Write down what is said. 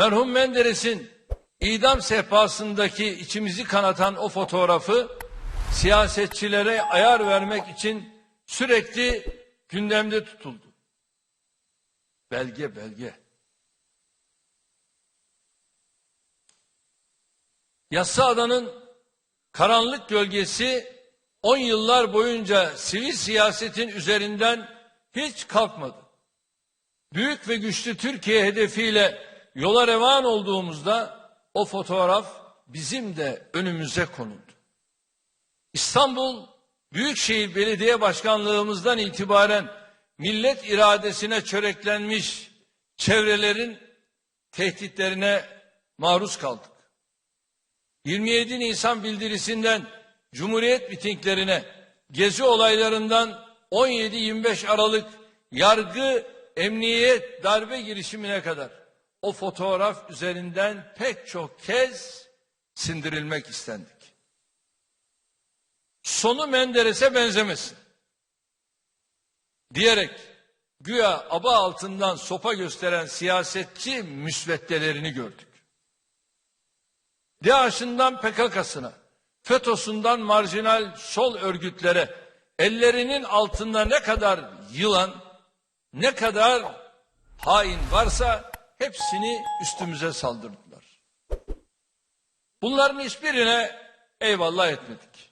Merhum Menderes'in idam sehpasındaki içimizi kanatan o fotoğrafı siyasetçilere ayar vermek için sürekli gündemde tutuldu. Belge belge. Yassıada'nın karanlık gölgesi 10 yıllar boyunca sivil siyasetin üzerinden hiç kalkmadı. Büyük ve güçlü Türkiye hedefiyle yola revan olduğumuzda o fotoğraf bizim de önümüze konuldu. İstanbul Büyükşehir Belediye Başkanlığımızdan itibaren millet iradesine çöreklenmiş çevrelerin tehditlerine maruz kaldık. 27 Nisan bildirisinden Cumhuriyet mitinglerine, gezi olaylarından 17-25 Aralık yargı, emniyet, darbe girişimine kadar o fotoğraf üzerinden pek çok kez sindirilmek istendik. Sonu Menderes'e benzemesin diyerek güya aba altından sopa gösteren siyasetçi müsveddelerini gördük. DAEŞ'ından PKK'sına, FETÖ'sünden marjinal sol örgütlere ellerinin altında ne kadar yılan, ne kadar hain varsa hepsini üstümüze saldırdılar. Bunların hiçbirine eyvallah etmedik.